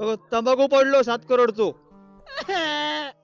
अ, तंबाखू पडलो सात करोडचो.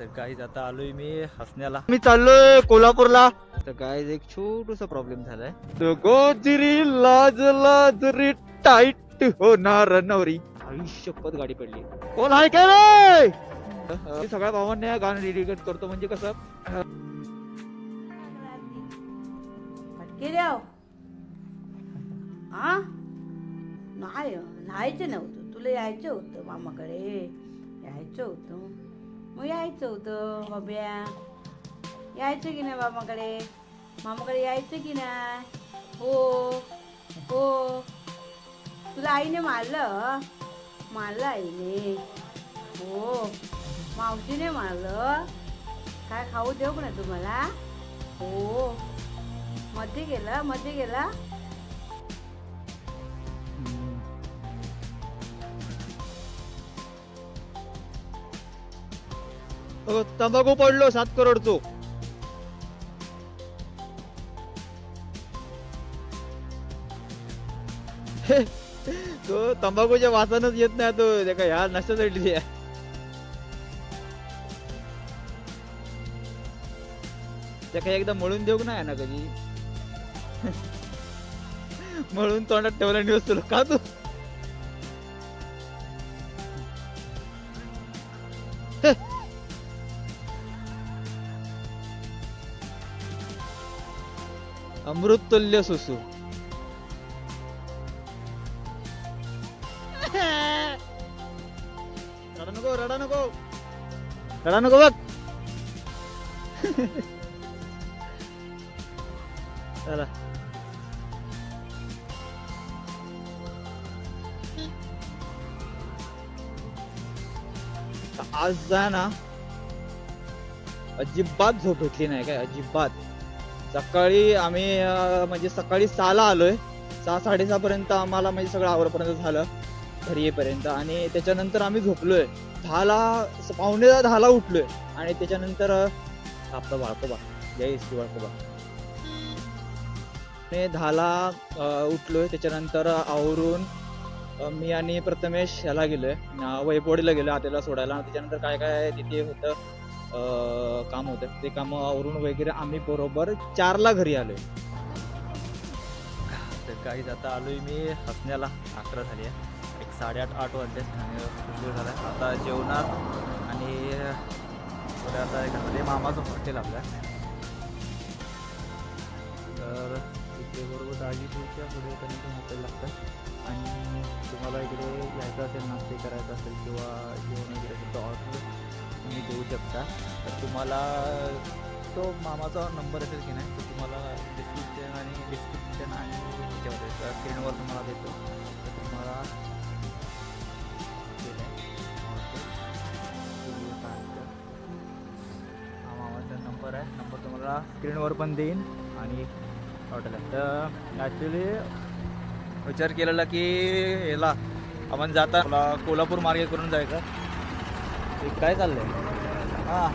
तर काहीच आता आलोय मी हसण्याला. मी चाललोय कोल्हापूरला. तर काय एक छोटूसा प्रॉब्लेम झालाय. तो गोजिरी लाज लाज रे टाईट होणार नवरी. आयुष्यपत गाडी पडली. कोण आहे काय रे? अ, मी सगळ्या भावांना गाणं डेडिकेट करतो म्हणजे कसं? फटके द्याव. हा नाही न्हायचं नव्हतं. तुला यायचं होतं मामाकडे. यायचं होतं. मग यायचं होतं बाब्या. यायचं की नाही मामाकडे? मामाकडे यायचं की नाही? हो हो. तुला आईने मारलं? मारलं आईने. हो. मावशीने मारलं? काय खाऊ देऊ का तुम्हाला? हो. मध्ये गेला मध्ये गेला. तंबाखू पडलो सात करोडचो. तो तंबाखूच्या वासानच येत नाही तो त्याका ह्या नशा चढली त्याका एकदा मळून देऊ नाही ना कधी? मळून तोंडात ठेवला न्यूज तुला का तू? अमृत तुल्य सुसू रडा नको रडा नको रडा नको बघ चला आज जा ना अजिबात झोप भेटली नाही काय? अजिबात. सकाळी आम्ही म्हणजे सकाळी सहाला आलोय. सहा साडेसहा पर्यंत आम्हाला म्हणजे सगळं आवरपर्यंत झालं. घरी येईपर्यंत. आणि त्याच्यानंतर आम्ही झोपलोय. दहाला स- पावणे दहाला उठलोय. आणि त्याच्यानंतर आपलं वाळतो बाळकोबा. जय श्री बाळकोबा. मी दहाला उठलोय. त्याच्यानंतर आवरून मी आणि प्रथमेश ह्याला गेलोय. अं, वैभवडीला गेलो आत्याला सोडायला. त्याच्यानंतर काय काय तिथे होतं? काम होतं. ते काम आवरून वगैरे आम्ही बरोबर चारला घरी आलोय. तर काहीच आता आलोय मी हसण्याला. अकरा झाली आहे. एक साडेआठ आठ वाजले. आणि उशीर झाला. आता जेवणार आणि पुढे आता एखादं मामाचं हॉटेल आपल्या तर इथे बरोबर दाजीपूरच्या पुढे त्यांचं हॉटेल लागतं. आणि तुम्हाला इकडे यायचं असेल नाश्ते करायचं असेल किंवा जेवण वगैरे ऑर्डर तुम्ही देऊ शकता. तर तुम्हाला तो मामाचा नंबर असेल की नाही तो तुम्हाला डिस्क्रिप्शन आणि डिस्क्रिप्शन आणि ह्याच्यावर स्क्रीनवर तुम्हाला देतो. तर तुम्हाला हा मामाचा नंबर आहे. नंबर तुम्हाला स्क्रीनवर पण देईन आणि हॉटेल आहे तर ॲक्च्युली विचार केलेला की याला आपण जाता कोल्हापूर मार्गे करून जायचं. काय चाललंय? हां.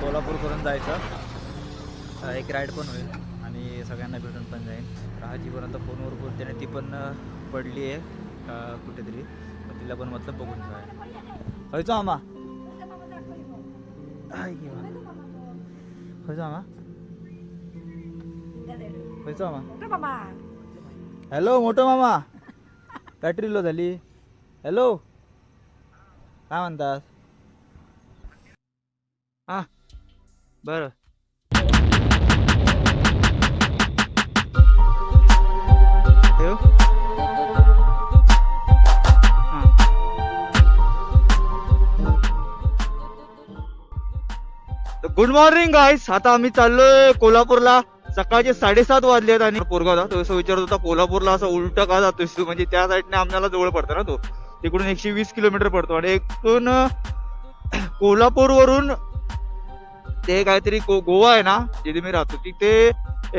कोल्हापूर करून जायचं एक राईड पण होईल आणि सगळ्यांना भेटून पण जाईल. राहाजीपर्यंत फोनवर बोलते आणि ती पण अं, पडली आहे अं, कुठेतरी. मग तिला पण मतलब बघून जाय होयचो आमा होयचो आमा होयचो आमा हॅलो मोठं मामा. बॅटरी लो झाली. हॅलो. काय म्हणतात? बरं. ठेव. गुड मॉर्निंग गाईस आता आम्ही चाललोय कोल्हापूरला. सकाळचे साडेसात वाजले आहेत आणि पोरगाव तो असं विचारत होता कोल्हापूरला असं उलट का जातोस तू? म्हणजे त्या साईडने आम्हाला जवळ पडतं ना तो. तिकडून एकशे वीस किलोमीटर पडतो. आणि एकूण कोल्हापूर वरून ते काहीतरी गो- गोवा आहे ना जिथे मी राहतो तिथे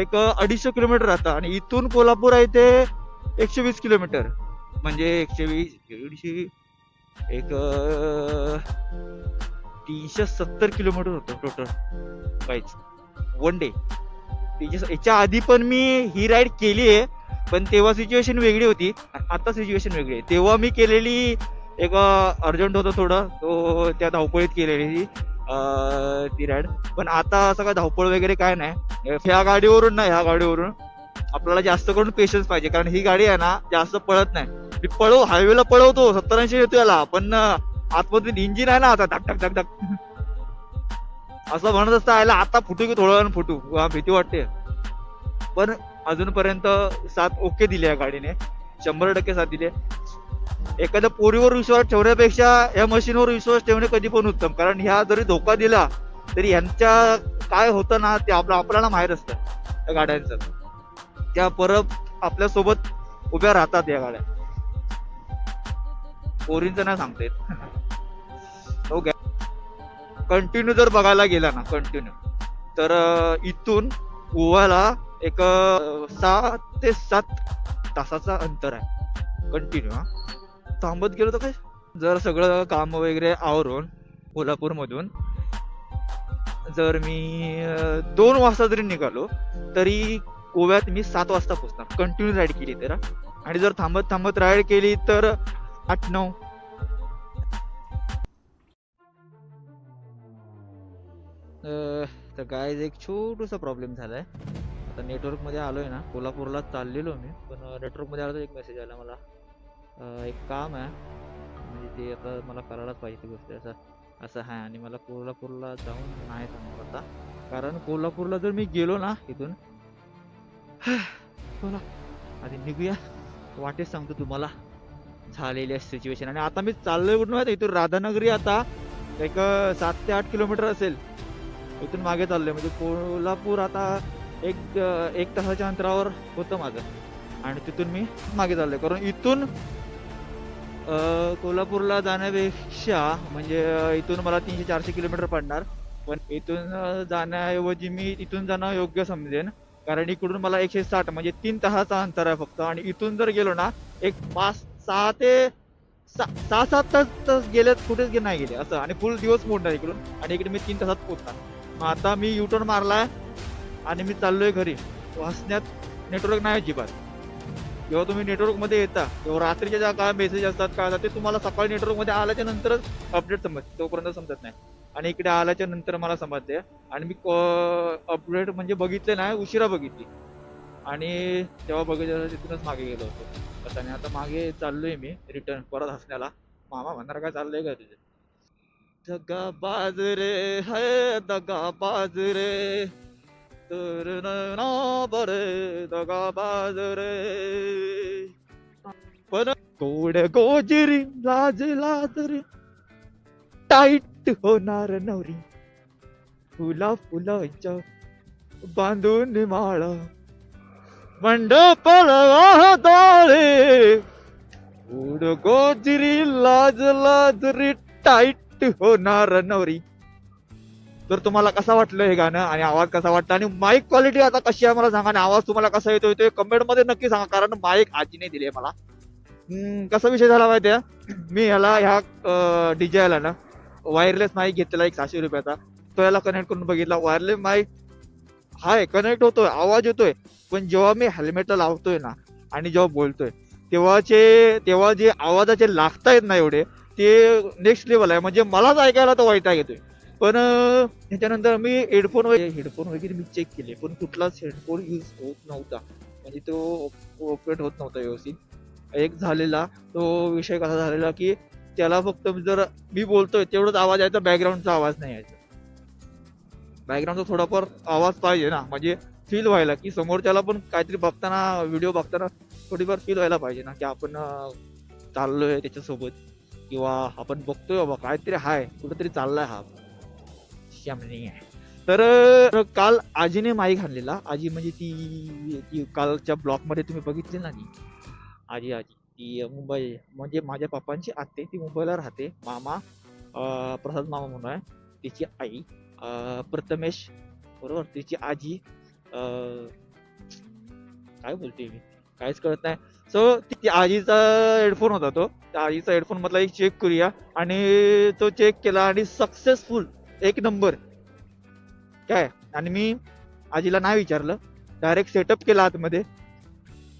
एक अडीचशे किलोमीटर राहतं. आणि इथून कोल्हापूर आहे ते एकशे वीस किलोमीटर. म्हणजे एकशे वीस दीडशे एक तीनशे सत्तर किलोमीटर होतं टोटल बाईच वन डे याच्या आधी पण मी ही राईड केली आहे पण तेव्हा सिच्युएशन वेगळी होती आता सिच्युएशन वेगळी आहे. तेव्हा मी केलेली एक अर्जंट होतं थोडं तो त्या धावपळीत केलेली ती राईड पण आता असं काय धावपळ वगैरे काय नाही. ह्या गाडीवरून ना ह्या गाडीवरून आपल्याला जास्त करून पेशन्स पाहिजे. कारण ही गाडी आहे ना जास्त पळत नाही. मी पळव हायवेला पळवतो सत्तर ऐंशी येतो याला. पण आतमधून इंजिन आहे ना आता धक धक धक धक. असं म्हणत असतं आयला आता फुटू की थोडं फुटू. भीती वाटते. पण अजूनपर्यंत साथ ओके दिली या गाडीने. शंभर टक्के साथ दिली एखाद्या पोरीवर विश्वास ठेवण्यापेक्षा या मशीनवर विश्वास ठेवणे कधी पण उत्तम. कारण ह्या जरी धोका दिला तरी यांच्या काय होतं ना ते आपलं आपल्याला माहीत असतं त्या गाड्यांचं. त्या परत आपल्यासोबत उभ्या राहतात या गाड्या. पोरींचं नाही सांगता येत. हो, ओके कंटिन्यू जर बघायला गेला ना कंटिन्यू तर इथून गोव्याला एक सहा ते सात तासाचा अंतर आहे. कंटिन्यू हा. थांबत गेलो तर काय? जर सगळं काम वगैरे आवरून कोल्हापूरमधून जर मी दोन वाजता जरी निघालो तरी गोव्यात मी सात वाजता पोचणार कंटिन्यू राईड केली तर आणि जर थांबत थांबत राईड केली तर आठ नऊ. तर काय एक छोटूसा प्रॉब्लेम झालाय. आता नेटवर्कमध्ये आलोय ना कोल्हापूरला चाललेलो मी. पण नेटवर्कमध्ये आलो तर एक मेसेज आला मला. एक काम आहे म्हणजे ते आता मला करायलाच पाहिजे ती गोष्ट. असं असं आहे आणि मला कोल्हापूरला जाऊन नाही सांगणार आता. कारण कोल्हापूरला जर मी गेलो ना इथून बोला आधी निघूया. वाटेच सांगतो तुम्हाला. झालेली आहे सिच्युएशन आणि आता मी चाललोय कुठून माहिती इथून राधानगरी आता. एक सात ते आठ किलोमीटर असेल. इथून मागे चाललोय. म्हणजे कोल्हापूर आता एक एक तासाच्या अंतरावर होतं माझं. आणि तिथून मी मागे चाललो कारण इथून कोल्हापूरला जाण्यापेक्षा म्हणजे इथून मला तीनशे चारशे किलोमीटर पडणार. पण इथून जाण्याऐवजी मी इथून जाणं योग्य समजेन. कारण इकडून मला एकशे साठ म्हणजे तीन तासाचा अंतर आहे फक्त. आणि इथून जर गेलो ना एक पाच सहा ते सहा सात तास तास गेलेत कुठेच गे- नाही गेले. असं. आणि फुल दिवस मोडणार इकडून. आणि इकडे मी तीन तासात पोहोचणार. मग आता मी युटर्न मारलाय. आणि मी चाललोय घरी. वाचण्यात नेटवर्क नाही अजिबात. जेव्हा तुम्ही नेटवर्कमध्ये येता तेव्हा रात्रीच्या ज्या काय मेसेज असतात काय असतात ते तुम्हाला सकाळी नेटवर्कमध्ये आल्याच्या नंतरच अपडेट समजते. तोपर्यंत समजत नाही. आणि इकडे आल्याच्यानंतर मला समजते. आणि मी अपडेट म्हणजे बघितले नाही उशिरा बघितली. आणि तेव्हा बघितलं तिथूनच मागे गेलो होतो. असं आणि आता मागे चाललोय मी रिटर्न परत हसण्याला. मामा म्हणणार काय चाललंय का तिथे दगा बाजरे है दगा बाजरे तर बरे दगा बाजरे पण गोड गोजरी लाज तरी. टाईट होणार नवरी. फुला फुलाच्या बांधून माळ. मंडपल वाहताळे. उड गोजरी लाज लाजरी टाईट होणार नवरी. तर तुम्हाला कसा वाटलं हे गाणं? आणि आवाज कसा वाटला? आणि माईक क्वालिटी आता कशी आहे मला सांगा. आणि आवाज तुम्हाला कसा येतो येतोय? ते नक्की सांगा कारण माईक आजीने दिले मला. कसा विषय झाला माहिती आहे? मी ह्याला ह्या डीजेला ना वायरलेस माईक घेतलेला एक सहाशे रुपयाचा. तो याला कनेक्ट करून बघितला. वायरलेस माईक हाय कनेक्ट होतोय आवाज येतोय. पण जेव्हा मी हेल्मेटला लावतोय ना आणि जेव्हा बोलतोय तेव्हाचे तेव्हा जे आवाजाचे लागता येत ना एवढे ते नेक्स्ट लेवल आहे. म्हणजे मलाच ऐकायला तो वाईट येतोय. पण त्याच्यानंतर मी हेडफोन हेडफोन वगैरे मी चेक केले पण कुठलाच हेडफोन यूज होत नव्हता. म्हणजे तो ऑपरेट होत नव्हता व्यवस्थित. एक झालेला तो विषय कसा झालेला की त्याला फक्त जर मी बोलतोय तेवढाच आवाज यायचा बॅकग्राऊंडचा आवाज नाही यायचा. बॅकग्राऊंडचा थोडाफार आवाज पाहिजे ना. म्हणजे फील व्हायला की समोरच्याला पण काहीतरी बघताना व्हिडिओ बघताना थोडीफार फील व्हायला पाहिजे ना की आपण चाललोय त्याच्यासोबत. किंवा आपण बघतोय बाबा काहीतरी हाय कुठेतरी चाललाय हा. श्यामनी आहे. तर काल आजीने माईक आणलेला आजी म्हणजे ती ती कालच्या ब्लॉकमध्ये तुम्ही बघितली ना ती आजी आजी. ती मुंबई म्हणजे माझ्या पप्पांची आत्ते ती मुंबईला राहते. मामा प्रसाद मामा म्हणून आहे. तिची आई प्रथमेश बरोबर? तिची आजी काय बोलते मी? काहीच कळत नाही. सो ती आजीचा हेडफोन होता तो. त्या आजीचा हेडफोन मधला एक चेक करूया. आणि तो चेक केला आणि सक्सेसफुल एक नंबर. काय? आणि मी आजीला नाही विचारलं. डायरेक्ट सेटअप केला आतमध्ये.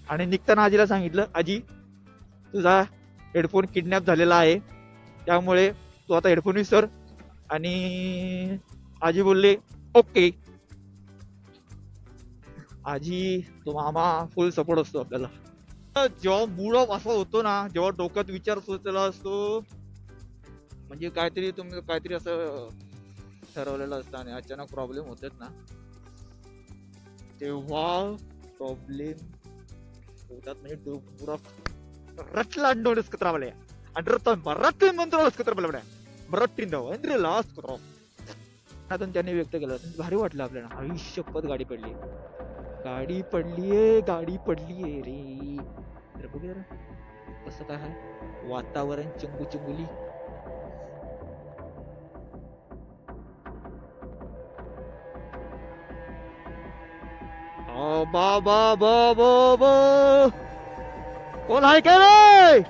आणि निघताना आजीला सांगितलं आजी तुझा हेडफोन किडनॅप झालेला आहे. त्यामुळे तू आता हेडफोन विसर. आणि आजी बोलले ओके. आजी तो मामा फुल सपोर्ट असतो आपल्याला. जेव्हा मूड ऑफ असा होतो ना जेव्हा डोक्यात विचार सुचलेला असतो म्हणजे काहीतरी तुम्ही काहीतरी असं ठरवलेलं असतं आणि अचानक प्रॉब्लेम होतात ना तेव्हा प्रॉब्लेम होतात म्हणजे डो- पुरा ರಟ್ಲ ಅಂಡೋಡಿಸ್ಕತ್ರ ಬಲೆ ಅಂಡ್ರತ್ತ ಮರತ್ತಿನ ಮಂತ್ರ ಹೊಸ್ಕತ್ರ ಬಲೆ बड्या मराठींद ಅಂದ್ರೆ लास्ट करो आता त्यांनी व्यक्त केलं भारी वाटलं आपल्याला आई शपथ गाडी पडली गाडी पडलीये गाडी पडलीये रे अरे बघ जरा कसं काय आहे वातावरण चिंगू चिंगुली आ, बा बा बा कोण आहे? का रे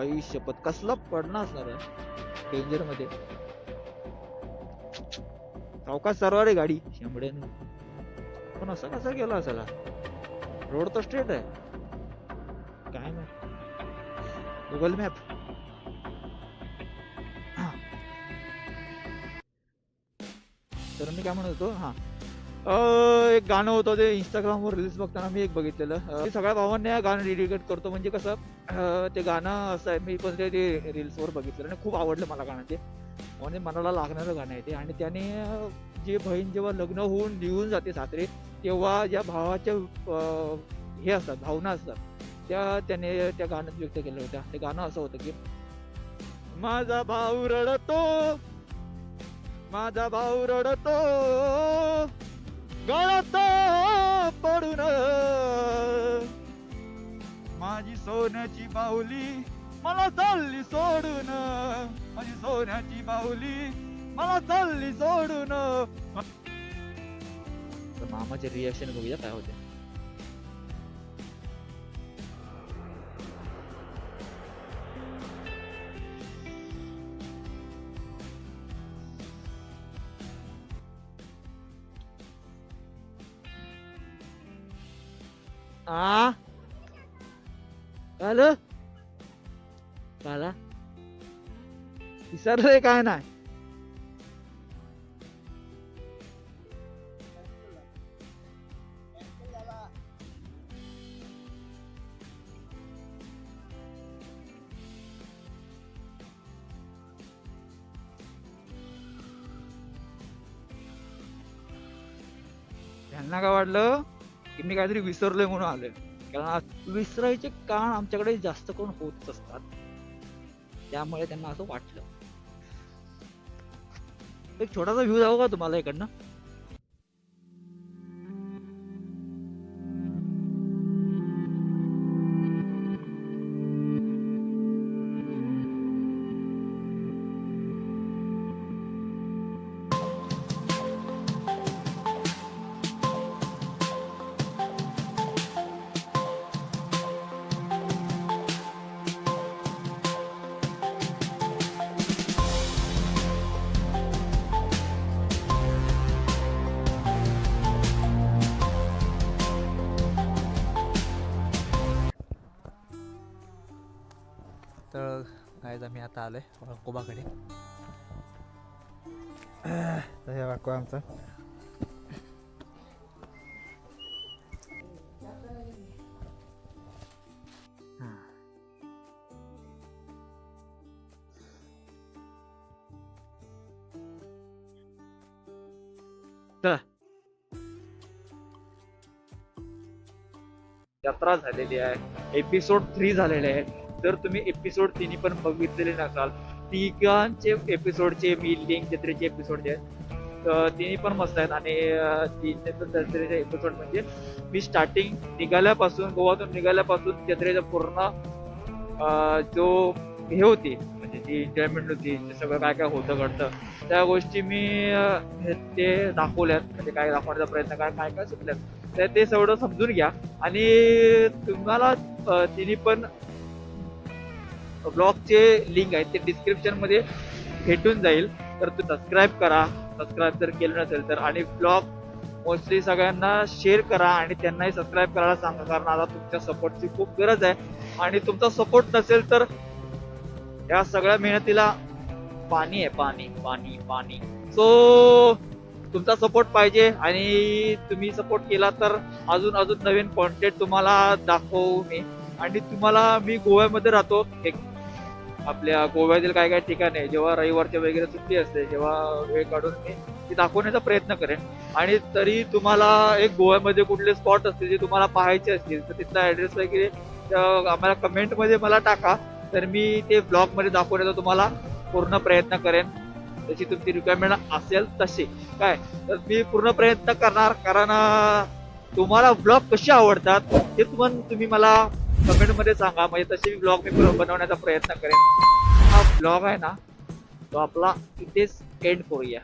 आई शपथ कसला पडणार असणार डेंजरमध्ये सावकाश सरवा रे गाडी? शेंबड्याने पण असं कसा गेला असाला? रोड तर स्ट्रेट आहे. काय मॅप गुगल मॅप तर मी काय म्हणत होतो? हा. एक गाणं होतं ते इंस्टाग्रामवर रील्स बघताना मी एक बघितलेलं. सगळ्या भावांना गाणं डेडिकेट करतो. म्हणजे कसं ते गाणं असं आहे मी पण ते- रील्सवर बघितलं आणि खूप आवडलं मला गाणं ते म्हणजे मनाला लागणारं गाणं आहे ते. आणि त्याने जे बहीण जेव्हा लग्न होऊन निघून जाते सासरे तेव्हा ज्या भावाच्या हे असतात भावना असतात त्या त्याने त्या गाण्यात व्यक्त केल्या होत्या. ते गाणं असं होतं की माझा भाऊ रडतो माझा भाऊ रडतो गळत पडून. माझी सोन्याची बाहुली मला चालली सोडून. माझी सोन्याची बाहुली मला चालली सोडून. तर मामाचे रिएक्शन बघूया काय होते आ काल काला विसरलंय काय नाही त्यांना काय वाटलं की मी काहीतरी विसरलोय म्हणून आलोय. कारण विसरायचे कारण आमच्याकडे जास्त करून होत असतात. त्यामुळे त्यांना असं वाटलं. एक छोटासा व्ह्यू जाऊ का तुम्हाला इकडनं? आता आलोय वाकोबाकडे तर हे वाको आमचं. यात्रा झालेली आहे. एपिसोड थ्री झालेले आहे जर तुम्ही एपिसोड तिन्ही पण बघितलेले नसाल तिघांचे एपिसोडचे मी लिंक जत्रेचे एपिसोड जे आहेत तिन्ही पण मस्त आहेत. आणि तीन जत्रेचे एपिसोड म्हणजे मी स्टार्टिंग निघाल्यापासून गोवातून निघाल्यापासून जत्रेचा पूर्ण जो हे होती म्हणजे जी एन्जॉयमेंट होती ते सगळं काय काय होतं घडतं त्या गोष्टी मी हे- ते दाखवल्यात म्हणजे काय दाखवण्याचा प्रयत्न काय काय काय सुटल्यात तर ते सगळं समजून घ्या. आणि तुम्हाला तिने तिन्ही पण ब्लॉगचे लिंक आहेत ते डिस्क्रिप्शनमध्ये भेटून जाईल. तर तू सबस्क्राईब करा. सबस्क्राईब जर केलं नसेल तर. आणि ब्लॉग मोस्टली सगळ्यांना शेअर करा आणि त्यांनाही सबस्क्राईब करायला सांगा. कारण आता तुमच्या सपोर्टची खूप गरज आहे. आणि तुमचा सपोर्ट नसेल तर या सगळ्या मेहनतीला पाणी आहे पाणी पाणी पाणी. सो तुमचा सपोर्ट पाहिजे आणि तुम्ही सपोर्ट केला तर अजून अजून नवीन कॉन्टेंट तुम्हाला दाखवू मी. आणि तुम्हाला मी गोव्यामध्ये राहतो. एक आपल्या गोव्यातील काय काय ठिकाण आहे जेव्हा रविवारच्या वगैरे सुट्टी असते जेव्हा वेळ काढून मी ती दाखवण्याचा प्रयत्न करेन. आणि तरी तुम्हाला एक गोव्यामध्ये कुठले स्पॉट असतील जे तुम्हाला पाहायचे असतील तर तिथला ऍड्रेस वगैरे आम्हाला कमेंटमध्ये मला टाका. तर मी ते ब्लॉगमध्ये दाखवण्याचा तुम्हाला पूर्ण प्रयत्न करेन. जशी तुमची रिक्वायरमेंट असेल तशी. काय? तर मी पूर्ण प्रयत्न करणार कारण तुम्हाला ब्लॉग कसे आवडतात हे पण तुम्ही मला कमेंटमध्ये सांगा. म्हणजे तसे ब्लॉग मी बनवण्याचा प्रयत्न करेन. हा ब्लॉग आहे ना तो आपला इथेच एंड करूया.